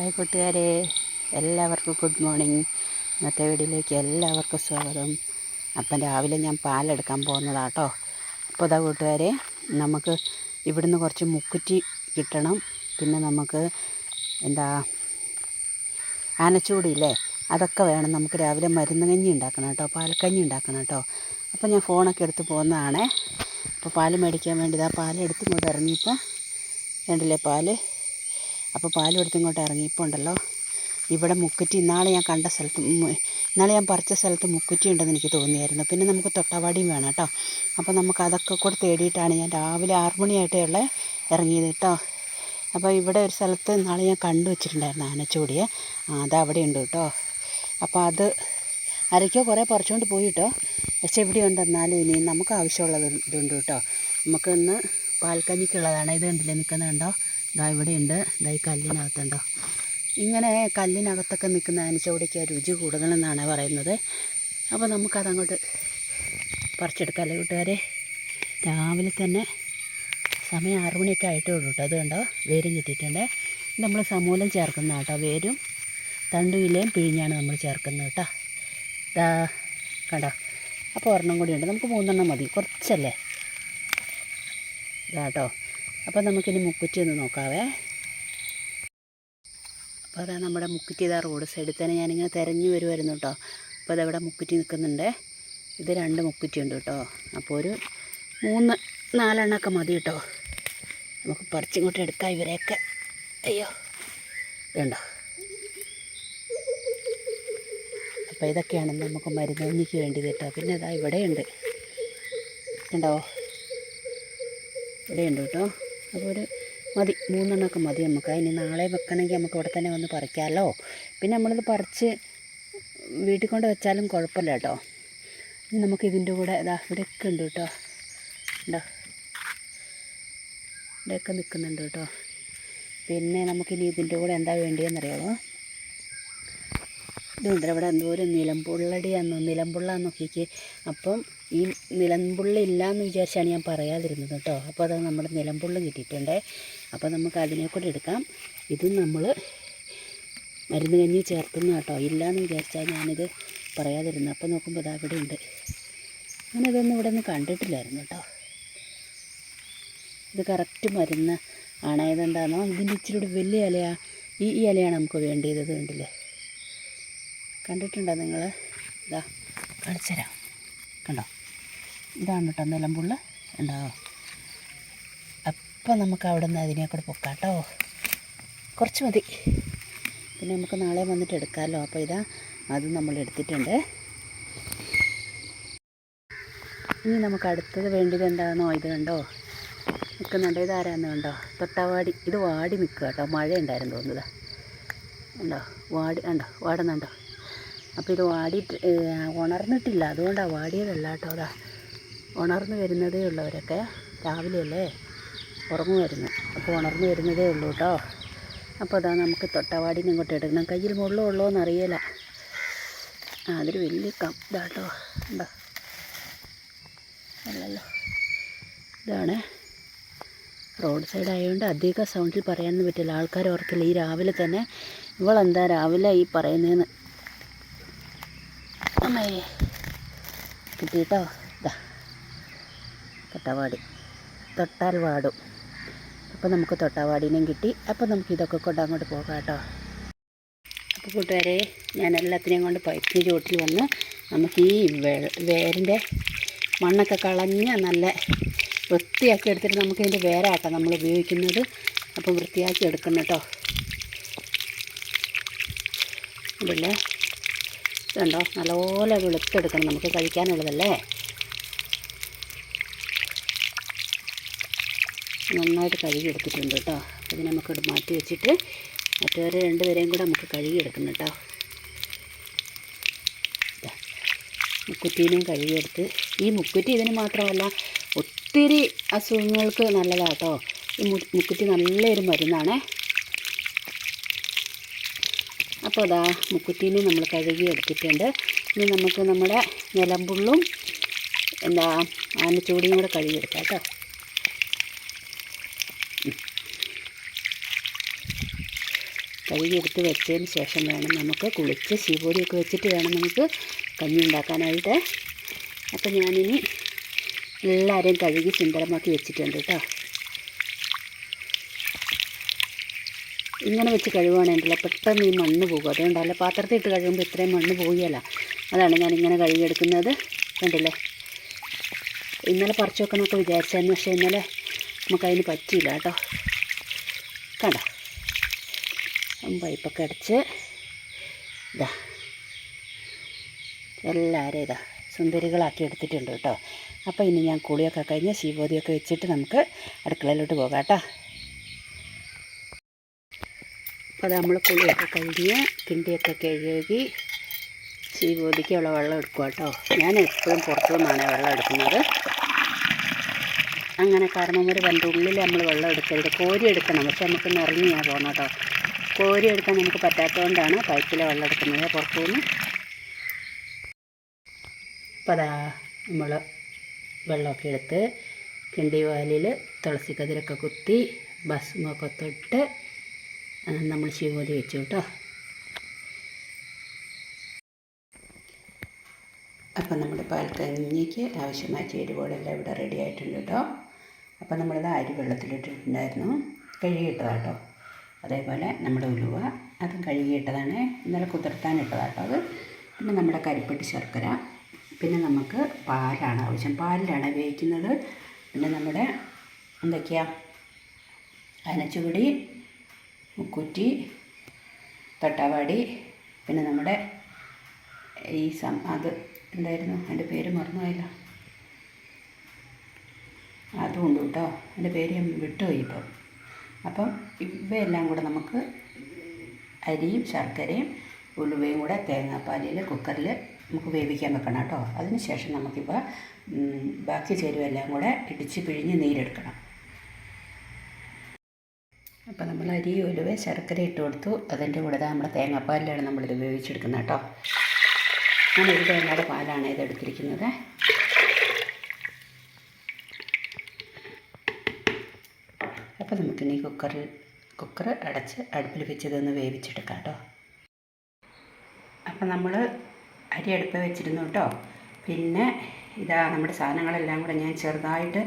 Hi കൂട്ടുകാരെ എല്ലാവർക്കും good morning ഇന്നത്തെ വീടിലേക്ക് എല്ലാവർക്കും സ്വാഗതം. അപ്പം രാവിലെ ഞാൻ പാലെടുക്കാൻ പോകുന്നതാട്ടോ അപ്പോൾ അതാ കൂട്ടുകാരെ നമുക്ക് ഇവിടുന്ന് കുറച്ച് മുക്കുറ്റി കിട്ടണം. പിന്നെ നമുക്ക് എന്താ ആനച്ചൂടിയില്ലേ അതൊക്കെ വേണം. നമുക്ക് രാവിലെ മരുന്ന് കഞ്ഞി ഉണ്ടാക്കണം കേട്ടോ പാൽക്കഞ്ഞി ഉണ്ടാക്കണം കേട്ടോ അപ്പോൾ ഞാൻ ഫോണൊക്കെ എടുത്ത് പോകുന്നതാണേ. അപ്പോൾ പാൽ മേടിക്കാൻ വേണ്ടി ഇതാ പാലെടുത്ത് ഇങ്ങോട്ട് ഇറങ്ങിയപ്പോൾ കണ്ടില്ലേ പാൽ? അപ്പോൾ പാലും എടുത്ത് ഇങ്ങോട്ട് ഇറങ്ങിയപ്പോൾ ഉണ്ടല്ലോ. ഇവിടെ മുക്കുറ്റി ഇന്നാളെ ഞാൻ കണ്ട സ്ഥലത്ത് ഇന്നാളെ ഞാൻ പറിച്ച സ്ഥലത്ത് മുക്കുറ്റി ഉണ്ടെന്ന് എനിക്ക് തോന്നിയായിരുന്നു. പിന്നെ നമുക്ക് തൊട്ടവാടിയും വേണം കേട്ടോ. അപ്പോൾ നമുക്ക് അതൊക്കെ കൂടെ തേടിയിട്ടാണ് ഞാൻ രാവിലെ ആറ് മണിയായിട്ടേ ഉള്ള ഇറങ്ങിയത് കേട്ടോ. അപ്പോൾ ഇവിടെ ഒരു സ്ഥലത്ത് ഇന്നാളെ ഞാൻ കണ്ടു വെച്ചിട്ടുണ്ടായിരുന്നു ആനച്ചൂടിയെ. അത് അവിടെ ഉണ്ട് കേട്ടോ. അപ്പോൾ അത് അരയ്ക്കോ കുറേ പറിച്ചുകൊണ്ട് പോയി കേട്ടോ. പക്ഷേ ഇവിടെ ഉണ്ടെന്നാലും ഇനി നമുക്ക് ആവശ്യമുള്ളത് ഇതുണ്ട് കേട്ടോ. നമുക്കിന്ന് പാൽക്കഞ്ഞിക്കുള്ളതാണ്. ഇത് കണ്ടില്ലേ നിൽക്കുന്നത് കണ്ടോ? ഇതാ ഇവിടെയുണ്ട്. ഇതാ ഈ കല്ലിനകത്തുണ്ടോ. ഇങ്ങനെ കല്ലിനകത്തൊക്കെ നിൽക്കുന്ന ആനച്ചോടിക്ക് രുചി കൂടുതലെന്നാണ് പറയുന്നത്. അപ്പോൾ നമുക്കതങ്ങോട്ട് പറിച്ചെടുക്കാമല്ലേ കൂട്ടുകാരെ? രാവിലെ തന്നെ സമയം ആറു മണിയൊക്കെ ആയിട്ടേ ഉള്ളൂ കേട്ടോ. അത് കണ്ടോ? വേരും കിട്ടിയിട്ടുണ്ട്. നമ്മൾ സമൂലം ചേർക്കുന്ന കേട്ടോ. വേരും തണ്ടും ഇലയും പിഴിഞ്ഞാണ് നമ്മൾ ചേർക്കുന്നത് കേട്ടോ. ഇതാ കണ്ടോ? അപ്പോൾ ഒരെണ്ണം കൂടി ഉണ്ട്. നമുക്ക് മൂന്നെണ്ണം മതി. കുറച്ചല്ലേ? ഇതാ കേട്ടോ. അപ്പോൾ നമുക്കിനി മുക്കുറ്റി ഒന്ന് നോക്കാവേ. അപ്പോൾ അതാ നമ്മുടെ മുക്കുറ്റി ഇതാ റോഡ് സൈഡിൽ തന്നെ ഞാനിങ്ങനെ തിരഞ്ഞു വരുമായിരുന്നു കേട്ടോ അപ്പോൾ അതവിടെ മുക്കുറ്റി നിൽക്കുന്നുണ്ട് ഇത് രണ്ട് മുക്കുറ്റി ഉണ്ട് കേട്ടോ അപ്പോൾ ഒരു മൂന്ന് നാലെണ്ണമൊക്കെ മതി കേട്ടോ നമുക്ക് പറിച്ചിങ്ങോട്ട് എടുക്കാം ഇവരെയൊക്കെ. അയ്യോ. വേണ്ടോ. അപ്പോൾ ഇതൊക്കെയാണ് നമുക്ക് മരുന്നിക്ക് വേണ്ടി കേട്ടോ പിന്നെ ഇതാ ഇവിടെയുണ്ട്. ഉണ്ടോ ഇവിടെയുണ്ട് കേട്ടോ അപ്പോൾ ഒരു മതി മൂന്നെണ്ണമൊക്കെ മതി നമുക്ക്. ഇനി നാളെ വെക്കണമെങ്കിൽ നമുക്ക് ഇവിടെ തന്നെ വന്ന് പറിക്കാമല്ലോ. പിന്നെ നമ്മളിത് പറിച്ച് വീട്ടിൽ കൊണ്ട് വെച്ചാലും കുഴപ്പമില്ല കേട്ടോ. നമുക്ക് ഇതിന്റെ കൂടെ ഇതാ ഇവിടെയൊക്കെ ഉണ്ട് കേട്ടോ. ഉണ്ടോ ഇവിടെയൊക്കെ നിൽക്കുന്നുണ്ട് കേട്ടോ. പിന്നെ നമുക്കിനി ഇതിന്റെ കൂടെ എന്താ വേണ്ടിയെന്നറിയാമോ ഇതുണ്ട് ഇവിടെ എന്തോരം നിലമ്പുള്ളടിയാണെന്നോ നിലമ്പുള്ള നോക്കിക്ക്. അപ്പം ഈ നിലമ്പുള്ള എന്ന് വിചാരിച്ചാണ് ഞാൻ പറയാതിരുന്നത് കേട്ടോ. അപ്പോൾ അത് നമ്മുടെ നിലമ്പുള്ള കിട്ടിയിട്ടുണ്ട്. അപ്പോൾ നമുക്ക് അതിനെ കൂടെ എടുക്കാം. ഇതും നമ്മൾ മരുന്ന് കഞ്ഞി ചേർക്കുന്ന കേട്ടോ. ഇല്ല എന്ന് വിചാരിച്ചാൽ ഞാനിത് പറയാതിരുന്നു അപ്പോൾ നോക്കുമ്പോൾ ഇതാ ഇവിടെ ഉണ്ട്. ഞാനതൊന്നും ഇവിടെ നിന്ന് കണ്ടിട്ടില്ലായിരുന്നു കേട്ടോ. ഇത് കറക്റ്റ് മരുന്ന് ആണ്. ഇതെന്താണോ ഇതിന്റെ ഇച്ചിരി വലിയ ഇലയാ. ഈ ഇലയാണ് നമുക്ക് വേണ്ടിയത് ഇത് കണ്ടിട്ടുണ്ടോ നിങ്ങൾ? ഇതാ കാണിച്ചു കണ്ടോ? ഇതാണ് കേട്ടോ നിലമ്പുള്ള. ഉണ്ടോ അപ്പം നമുക്ക് അവിടെ നിന്ന് അതിനെ കൂടെ പൊക്കാം കേട്ടോ. കുറച്ച് മതി. പിന്നെ നമുക്ക് നാളെ വന്നിട്ട് എടുക്കാമല്ലോ. അപ്പോൾ ഇതാ അത് നമ്മൾ എടുത്തിട്ടുണ്ട്. ഇനി നമുക്ക് അടുത്തത് വേണ്ടത് എന്താണെന്നോ? ഇത് കണ്ടോ? നിൽക്കുന്നുണ്ടോ? ഇതാരാന്ന് കണ്ടോ? തൊട്ടാവാടി. ഇത് വാടി നിൽക്കുക കേട്ടോ. മഴ ഉണ്ടായിരുന്നു തോന്നുന്നത്. ഉണ്ടോ വാടി ഉണ്ടോ വാടുന്നുണ്ടോ? അപ്പോൾ ഇത് വാടിയിട്ട് ഉണർന്നിട്ടില്ല. അതുകൊണ്ടാണ് വാടിയതല്ല കേട്ടോ. അതാ ഉണർന്ന് വരുന്നതേ ഉള്ളവരൊക്കെ രാവിലെയല്ലേ? ഉറങ്ങുമായിരുന്നു അപ്പോൾ ഉണർന്നു വരുന്നതേ ഉള്ളൂ കേട്ടോ. അപ്പോൾ അതാ നമുക്ക് തൊട്ടവാടിന് ഇങ്ങോട്ട് എടുക്കണം. കയ്യിൽ മുള്ളോ ഉള്ളോ എന്നറിയില്ല. അതൊരു വലിയ കം ഇതാട്ടോ ഉണ്ടോ? അല്ലല്ലോ. ഇതാണ്. റോഡ് സൈഡ് ആയതുകൊണ്ട് അധികം സൗണ്ടിൽ പറയാനൊന്നും പറ്റില്ല. ആൾക്കാർ ഓർക്കില്ല. ഈ രാവിലെ തന്നെ ഇവളെന്താ രാവിലെ ഈ പറയുന്നതെന്ന് അമ്മേ. കിട്ടിയിട്ടോ? ഇതാ. തൊട്ടവാടി തൊട്ടാൽ വാടും. അപ്പോൾ നമുക്ക് തൊട്ടാവാടിനെയും കിട്ടി. അപ്പോൾ നമുക്ക് ഇതൊക്കെ കൊണ്ട് അങ്ങോട്ട് പോകാം കേട്ടോ. അപ്പോൾ കൂട്ടുകാരെ ഞാൻ എല്ലാത്തിനെയും കൊണ്ട് പൈപ്പിന് ചുവട്ടിൽ വന്ന് നമുക്ക് ഈ വേരിന്റെ മണ്ണൊക്കെ കളഞ്ഞ് നല്ല വൃത്തിയാക്കി എടുത്തിട്ട് നമുക്ക് ഇതിന്റെ വേരാട്ടോ നമ്മൾ ഉപയോഗിക്കുന്നത്. അപ്പോൾ വൃത്തിയാക്കി എടുക്കണം കേട്ടോ. ഇതില്ലേ ഇതുണ്ടോ? നല്ലപോലെ വെളുത്തെടുക്കണം. നമുക്ക് കഴിക്കാനുള്ളതല്ലേ? നന്നായിട്ട് കഴുകി എടുത്തിട്ടുണ്ട് കേട്ടോ ഇത് നമുക്കിവിടെ മാറ്റി വെച്ചിട്ട് മറ്റവരെ രണ്ടുപേരെയും കൂടെ നമുക്ക് കഴുകി എടുക്കണം കേട്ടോ മുക്കുറ്റീനെയും കഴുകിയെടുത്ത്. ഈ മുക്കുറ്റി ഇതിന് മാത്രമല്ല ഒത്തിരി അസുഖങ്ങൾക്ക് നല്ലതാട്ടോ ഈ മുക്കുറ്റി നല്ലൊരു മരുന്നാണേ. അപ്പോൾ അതാ മുക്കുറ്റീനെ നമ്മൾ കഴുകി എടുത്തിട്ടുണ്ട് ഇനി നമുക്ക് നമ്മുടെ നിലമ്പുള്ളും എന്താ ആനച്ചൂടിയും കൂടെ കഴുകിയെടുക്കാം കേട്ടോ. കഴുകിയെടുത്ത് വെച്ചതിന് ശേഷം വേണം നമുക്ക് കുളിച്ച് ശീപൊടിയൊക്കെ വെച്ചിട്ട് വേണം നമുക്ക് കഞ്ഞി ഉണ്ടാക്കാനായിട്ട് അപ്പം ഞാനിനി എല്ലാവരെയും കഴുകി സുന്ദരമാക്കി വെച്ചിട്ടുണ്ട് കേട്ടോ. ഇങ്ങനെ വെച്ച് കഴുകുകയാണെങ്കിലോ പെട്ടെന്ന് ഈ മണ്ണ് പോകും. അതുകൊണ്ടല്ല പാത്രത്തിൽ ഇട്ട് കഴുകുമ്പോൾ ഇത്രയും മണ്ണ് പോവുകയല്ല. അതാണ് ഞാൻ ഇങ്ങനെ കഴുകിയെടുക്കുന്നത്. കണ്ടില്ലേ? ഇന്നലെ പറിച്ചു വെക്കണമൊക്കെ വിചാരിച്ചായിരുന്നു പക്ഷേ ഇന്നലെ നമുക്കതിന് പറ്റിയില്ല കേട്ടോ. കണ്ടോ? പൈപ്പൊക്കെ അടിച്ച് ഇതാ. എല്ലാവരും ഇതാ സുന്ദരികളാക്കി എടുത്തിട്ടുണ്ട് കേട്ടോ. അപ്പോൾ ഇനി ഞാൻ കുളിയൊക്കെ കഴിഞ്ഞ് ശിവോതിയൊക്കെ വെച്ചിട്ട് നമുക്ക് അടുക്കളയിലോട്ട് പോകാം കേട്ടോ. അപ്പോൾ നമ്മൾ കുളിയൊക്കെ കഴിഞ്ഞ് കിണ്ടിയൊക്കെ കഴുകി ശിവോതിക്കുള്ള വെള്ളം എടുക്കുക കേട്ടോ. ഞാൻ എപ്പോഴും പുറത്തു നിന്നാണ് വെള്ളം എടുക്കുന്നത്. അങ്ങനെ കാരണം ഒരു രണ്ട് ഉള്ളിൽ നമ്മൾ വെള്ളം എടുക്കരുത്. കോരി എടുക്കണം. പക്ഷെ നമുക്ക് നിറഞ്ഞാൽ പോകണം കേട്ടോ. കോരി എടുക്കാൻ നമുക്ക് പറ്റാത്തതുകൊണ്ടാണ് പൈപ്പിലെ വെള്ളം എടുക്കുന്നത്. പുറത്തുനിന്ന് അപ്പോൾ അതാ നമ്മൾ വെള്ളമൊക്കെ എടുത്ത് കിണ്ടി വാലിൽ തുളസി കതിരൊക്കെ കുത്തി ഭസ്മൊക്കെ തൊട്ട് നമ്മൾ ശിവമതി വെച്ചു കേട്ടോ. അപ്പം നമ്മുടെ പാൽക്കഞ്ഞിക്ക് ആവശ്യമായ ചേരുവകളെല്ലാം ഇവിടെ റെഡി ആയിട്ടുണ്ട് കേട്ടോ. അപ്പം നമ്മളിത് അരി വെള്ളത്തിലിട്ടിട്ടുണ്ടായിരുന്നു. കഴുകിയിട്ടതാട്ടോ അതേപോലെ നമ്മുടെ ഉലുവ അതും കഴുകിയിട്ടതാണ് ഇന്നലെ കുതിർത്താനിട്ടതാട്ടോ അത്. പിന്നെ നമ്മുടെ കരിപ്പെട്ടി ശർക്കര പിന്നെ നമുക്ക് പാലാണ് ആവശ്യം. പാലിലാണ് ഉപയോഗിക്കുന്നത് പിന്നെ നമ്മുടെ എന്തൊക്കെയാ? അനച്ചുപൊടി മുക്കുറ്റി തൊട്ടാവാടി പിന്നെ നമ്മുടെ ഈ സം അത് എന്തായിരുന്നു? എന്റെ പേര് മറന്നുപോയല്ലോ. അതും ഉണ്ട് കേട്ടോ. എന്റെ പേര് വിട്ടുപോയി ഇപ്പം. അപ്പം ഇവയെല്ലാം കൂടെ നമുക്ക് അരിയും ശർക്കരയും ഉലുവയും കൂടെ തേങ്ങാപ്പാലിൽ കുക്കറിൽ നമുക്ക് വേവിക്കാൻ വെക്കണം കേട്ടോ. അതിന് ശേഷം നമുക്കിപ്പോൾ ബാക്കി ചേരുവെല്ലാം കൂടെ ഇടിച്ച് പിഴിഞ്ഞ് നീരെടുക്കണം. അപ്പോൾ നമ്മൾ അരി ഉലുവ ശർക്കര ഇട്ട് കൊടുത്തു. അതിന്റെ കൂടെ നമ്മുടെ തേങ്ങാപ്പാലിലാണ് നമ്മളിത് വേവിച്ചെടുക്കുന്നത് കേട്ടോ. ഞാൻ ഒരു തേങ്ങയുടെ പാലാണ് ഇത് എടുത്തിരിക്കുന്നത് നമുക്കിനി കുക്കറിൽ കുക്കർ അടച്ച് അടുപ്പിൽ വെച്ചതൊന്ന് വേവിച്ചെടുക്കാം കേട്ടോ. അപ്പം നമ്മൾ അരി അടുപ്പ് വെച്ചിരുന്നു കേട്ടോ. പിന്നെ ഇതാ നമ്മുടെ സാധനങ്ങളെല്ലാം കൂടെ ഞാൻ ചെറുതായിട്ട്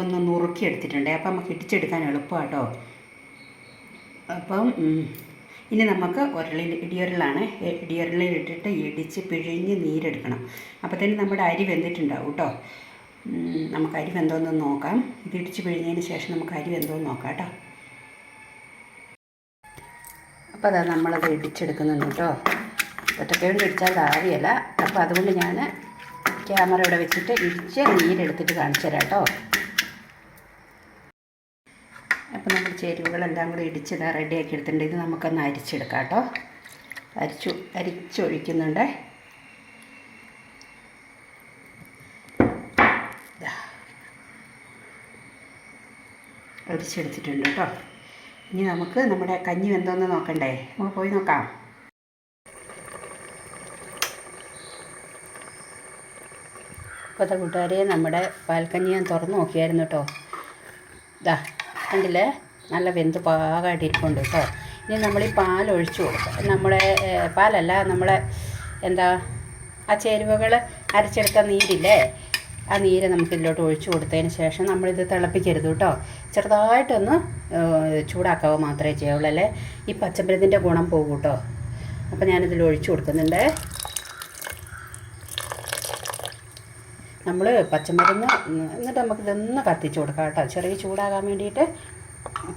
ഒന്ന് നുറുക്കി എടുത്തിട്ടുണ്ട്. അപ്പം നമുക്ക് ഇടിച്ചെടുക്കാൻ എളുപ്പമാണ് കേട്ടോ. അപ്പം ഇനി നമുക്ക് ഉരളിൽ ഇടിയുരലാണ് ഇടിയുരളിൽ ഇട്ടിട്ട് ഇടിച്ച് പിഴിഞ്ഞ് നീരെടുക്കണം. അപ്പോൾ തന്നെ നമ്മുടെ അരി വെന്തിട്ടുണ്ടാവും കേട്ടോ. നമുക്ക് അരി വെന്തോന്ന് നോക്കാം. ഇത് ഇടിച്ച് പിഴിഞ്ഞതിന് ശേഷം നമുക്ക് അരി വെന്തോന്ന് നോക്കാം കേട്ടോ. അപ്പോൾ അതാ നമ്മളത് ഇടിച്ചെടുക്കുന്നുണ്ട് കേട്ടോ. ഒറ്റക്കേണ്ട് ഇടിച്ചാൽ ആവിയല്ല. അപ്പോൾ അതുകൊണ്ട് ഞാൻ ക്യാമറ ഇവിടെ വെച്ചിട്ട് ഇടിച്ച് നീരെടുത്തിട്ട് കാണിച്ചു തരാം കേട്ടോ. അപ്പോൾ നമ്മൾ ചേരുവകളെല്ലാം കൂടി ഇടിച്ച് റെഡിയാക്കി എടുത്തിട്ടുണ്ട്. ഇത് നമുക്കൊന്ന് അരിച്ചെടുക്കാം കേട്ടോ. അരിച്ചു അരിച്ചൊഴിക്കുന്നുണ്ട്. അരിച്ചെടുത്തിട്ടുണ്ട് കേട്ടോ. ഇനി നമുക്ക് നമ്മുടെ കഞ്ഞി വെന്തോന്ന് നോക്കണ്ടേ? നമുക്ക് പോയി നോക്കാം. ഇപ്പോഴത്തെ കൂട്ടുകാരെ നമ്മുടെ പാൽക്കഞ്ഞി ഞാൻ തുറന്ന് നോക്കിയായിരുന്നു കേട്ടോ. ഇതാ കണ്ടില്ലേ? നല്ല വെന്ത് പാകമായിട്ട് ഇരിപ്പുണ്ട് കേട്ടോ. ഇനി നമ്മൾ ഈ പാൽ ഒഴിച്ചു കൊടുക്കും. നമ്മുടെ പാലല്ല നമ്മളെ എന്താ ആ ചേരുവകൾ അരച്ചെടുത്ത നീരില്ലേ? ആ നീര് നമുക്ക് ഇതിലോട്ട് ഒഴിച്ചു കൊടുത്തതിന് ശേഷം നമ്മളിത് തിളപ്പിക്കരുത് കേട്ടോ. ചെറുതായിട്ടൊന്ന് ചൂടാക്കാവോ മാത്രമേ ചെയ്യുള്ളൂ അല്ലേ? ഈ പച്ചമരുന്നിന്റെ ഗുണം പോകും കേട്ടോ. അപ്പോൾ ഞാനിതിൽ ഒഴിച്ചു കൊടുക്കുന്നുണ്ട്. നമ്മൾ പച്ചമരുന്ന് എന്നിട്ട് നമുക്കിതൊന്ന് കത്തിച്ച് കൊടുക്കാം കേട്ടോ. ചെറിയ ചൂടാകാൻ വേണ്ടിയിട്ട്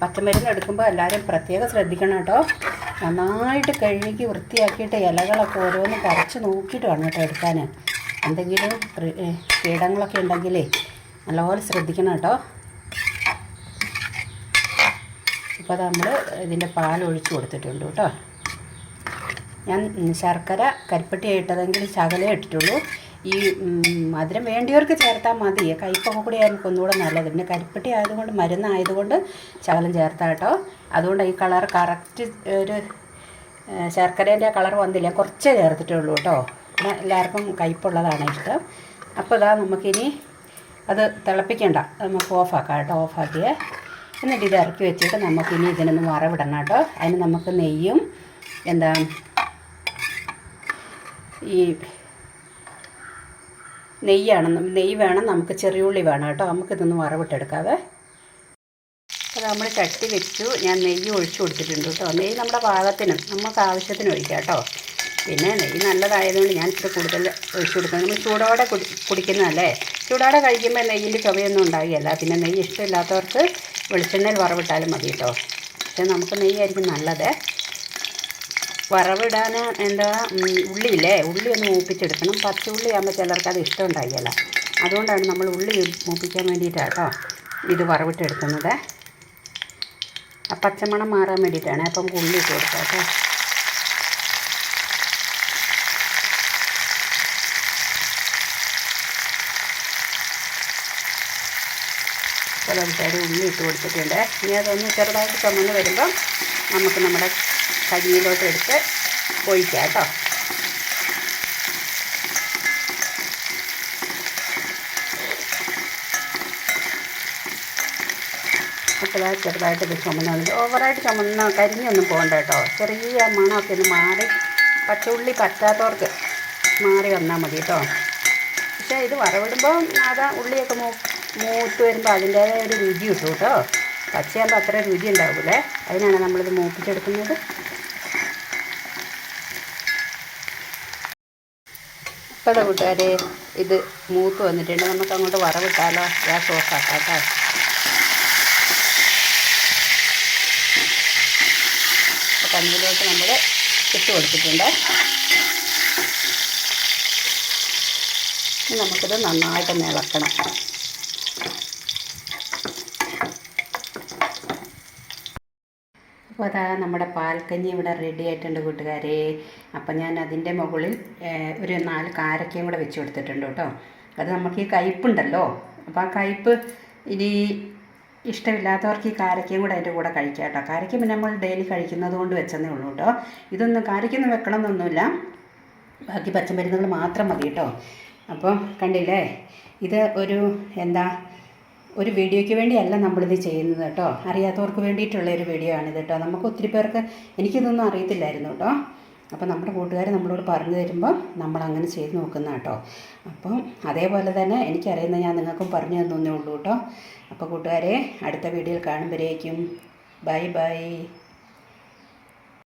പച്ചമരുന്ന് എടുക്കുമ്പോൾ എല്ലാവരും പ്രത്യേകം ശ്രദ്ധിക്കണം കേട്ടോ. നന്നായിട്ട് കഴുകി വൃത്തിയാക്കിയിട്ട് ഇലകളൊക്കെ ഓരോന്ന് പറിച്ച് നോക്കിയിട്ട് വേണം കേട്ടോ എടുക്കാൻ എന്തെങ്കിലും കീടങ്ങളൊക്കെ ഉണ്ടെങ്കിലേ നല്ലപോലെ ശ്രദ്ധിക്കണം കേട്ടോ. ഇപ്പോൾ നമ്മൾ ഇതിന്റെ പാൽ ഒഴിച്ചു കൊടുത്തിട്ടുണ്ട് കേട്ടോ. ഞാൻ ശർക്കര കരിപ്പട്ടി ഇട്ടതെങ്കിൽ ശകലേ ഇട്ടിട്ടുള്ളൂ. ഈ മധുരം വേണ്ടിയവർക്ക് ചേർത്താൽ മതി. കയ്പൊക്കെ കൂടി ആയിരുന്നു ഒന്നുകൂടെ നല്ലത്. പിന്നെ കരിപ്പട്ടി ആയതുകൊണ്ട് മരുന്നായതുകൊണ്ട് ശകലം ചേർത്താം കേട്ടോ. അതുകൊണ്ട് ഈ കളർ കറക്റ്റ് ഒരു ശർക്കരേന്റെ കളർ വന്നില്ല. കുറച്ചേ ചേർത്തിട്ടുള്ളൂ കേട്ടോ. എല്ലാവർക്കും കയ്പുള്ളതാണ് ഇഷ്ടം. അപ്പോൾ ഇതാ നമുക്കിനി അത് തിളപ്പിക്കേണ്ട. നമുക്ക് ഓഫാക്കാം കേട്ടോ ഓഫാക്കിയേ. എന്നിട്ട് ഇത് ഇറക്കി വെച്ചിട്ട് നമുക്കിനി ഇതിനൊന്ന് വറവിടണം കേട്ടോ. അതിന് നമുക്ക് നെയ്യും എന്താ ഈ നെയ്യാണ് നെയ്യ് വേണം നമുക്ക് ചെറിയുള്ളി വേണം കേട്ടോ. നമുക്കിതൊന്ന് വറവിട്ടെടുക്കാവേ. അപ്പോൾ നമ്മൾ ചട്ടി വെച്ചു. ഞാൻ നെയ്യ് ഒഴിച്ചു കൊടുത്തിട്ടുണ്ട് കേട്ടോ. നെയ്യ് നമ്മുടെ പാകത്തിന് നമുക്ക് ആവശ്യത്തിന് ഒഴിക്കാം കേട്ടോ. പിന്നെ നെയ്യ് നല്ലതായതുകൊണ്ട് ഞാൻ ഇച്ചിരി കൂടുതൽ ഒഴിച്ചു കൊടുക്കുന്നത് നമ്മൾ ചൂടോടെ കുടി കുടിക്കുന്നതല്ലേ? ചൂടോടെ കഴിക്കുമ്പോൾ നെയ്യിന്റെ ചുവയൊന്നും ഉണ്ടാകുകയല്ല പിന്നെ നെയ്യ് ഇഷ്ടമില്ലാത്തവർക്ക് വെളിച്ചെണ്ണയിൽ വറവിട്ടാലും മതി കേട്ടോ. പക്ഷേ നമുക്ക് നെയ്യായിരിക്കും നല്ലത്. വറവിടാൻ എന്താ ഉള്ളിയില്ലേ? ഉള്ളി ഒന്ന് മൂപ്പിച്ചെടുക്കണം. പച്ച ഉള്ളി ആകുമ്പോൾ ചിലർക്ക് അത് ഇഷ്ടം ഉണ്ടാകില്ല അതുകൊണ്ടാണ് നമ്മൾ ഉള്ളി മൂപ്പിക്കാൻ വേണ്ടിയിട്ടാണ് കേട്ടോ ഇത് വറവിട്ടെടുക്കുന്നത്. ആ പച്ചമണം മാറാൻ വേണ്ടിയിട്ടാണ്. അപ്പം ഉള്ളി ഇട്ട് കൊടുക്കാം കേട്ടോ. ചിലവിട്ടാര് ഉള്ളി ഇട്ട് കൊടുത്തിട്ടുണ്ട്. ഇനി അതൊന്ന് ചെറുതായിട്ട് ചുമന്ന് വരുമ്പം നമുക്ക് നമ്മുടെ കരിയിലോട്ട് എടുത്ത് ഒഴിക്കാം കേട്ടോ. അത് ചെറുതായിട്ട് ഇത് ചുമന്ന് വന്നിട്ട് ഓവറായിട്ട് ചുമന്ന കരിഞ്ഞൊന്നും പോകണ്ട കേട്ടോ. ചെറിയ മണമൊക്കെ ഒന്ന് മാറി പച്ചുള്ളി പറ്റാത്തവർക്ക് മാറി വന്നാൽ മതി കേട്ടോ. പക്ഷേ ഇത് വറവിടുമ്പോൾ അതാ ഉള്ളിയൊക്കെ മൂ മൂത്ത് വരുമ്പോൾ അതിന്റേതായ ഒരു രുചി കിട്ടും കേട്ടോ. പച്ചയാകുമ്പോൾ അത്ര രുചി ഉണ്ടാവില്ലേ അതിനാണ് നമ്മളിത് മൂപ്പിച്ചെടുക്കുന്നത്. ഇപ്പോൾ കൂട്ടുകാരെ ഇത് മൂത്ത് വന്നിട്ടുണ്ട്. നമുക്ക് അങ്ങോട്ട് വറവിട്ടാലോ ഗ്യാസ് ഓഫാക്കാം കേട്ടോ. അപ്പോൾ നമ്മൾ ഇട്ട് കൊടുത്തിട്ടുണ്ട്. നമുക്കിത് നന്നായിട്ട് ഇളക്കണം. അപ്പോൾ അതാ നമ്മുടെ പാൽക്കഞ്ഞി ഇവിടെ റെഡി ആയിട്ടുണ്ട് കൂട്ടുകാരെ. അപ്പം ഞാൻ അതിന്റെ മുകളിൽ ഒരു നാല് കാരക്കയും കൂടെ വെച്ച് കൊടുത്തിട്ടുണ്ട് കേട്ടോ. അത് നമുക്ക് ഈ കയ്പ്പുണ്ടല്ലോ അപ്പോൾ ആ കയ്പ്പ് ഇനി ഇഷ്ടമില്ലാത്തവർക്ക് ഈ കാരക്കയും കൂടെ അതിന്റെ കൂടെ കഴിക്കാം കേട്ടോ. കാരക്ക പിന്നെ നമ്മൾ ഡെയിലി കഴിക്കുന്നത് കൊണ്ട് വെച്ചെന്നേ ഉള്ളൂ കേട്ടോ. ഇതൊന്നും കാരക്കൊന്നും വെക്കണം എന്നൊന്നുമില്ല ബാക്കി പച്ചമരുന്നുകൾ മാത്രം മതി കേട്ടോ. അപ്പോൾ കണ്ടില്ലേ? ഇത് ഒരു എന്താ ഒരു വീഡിയോയ്ക്ക് വേണ്ടിയല്ല നമ്മളിത് ചെയ്യുന്നത് കേട്ടോ. അറിയാത്തവർക്ക് വേണ്ടിയിട്ടുള്ള ഒരു വീഡിയോ ആണിത് കേട്ടോ. നമുക്ക് ഒത്തിരി പേർക്ക് എനിക്കിതൊന്നും അറിയത്തില്ലായിരുന്നു കേട്ടോ. അപ്പോൾ നമ്മുടെ കൂട്ടുകാർ നമ്മളോട് പറഞ്ഞു തരുമ്പോൾ നമ്മൾ അങ്ങനെ ചെയ്ത് നോക്കുന്ന കേട്ടോ. അപ്പം അതേപോലെ തന്നെ എനിക്കറിയുന്ന ഞാൻ നിങ്ങൾക്കും പറഞ്ഞു തന്നേ ഉള്ളൂ കേട്ടോ. അപ്പോൾ കൂട്ടുകാരെ അടുത്ത വീഡിയോയിൽ കാണുമ്പോഴേക്കും. Bye bye.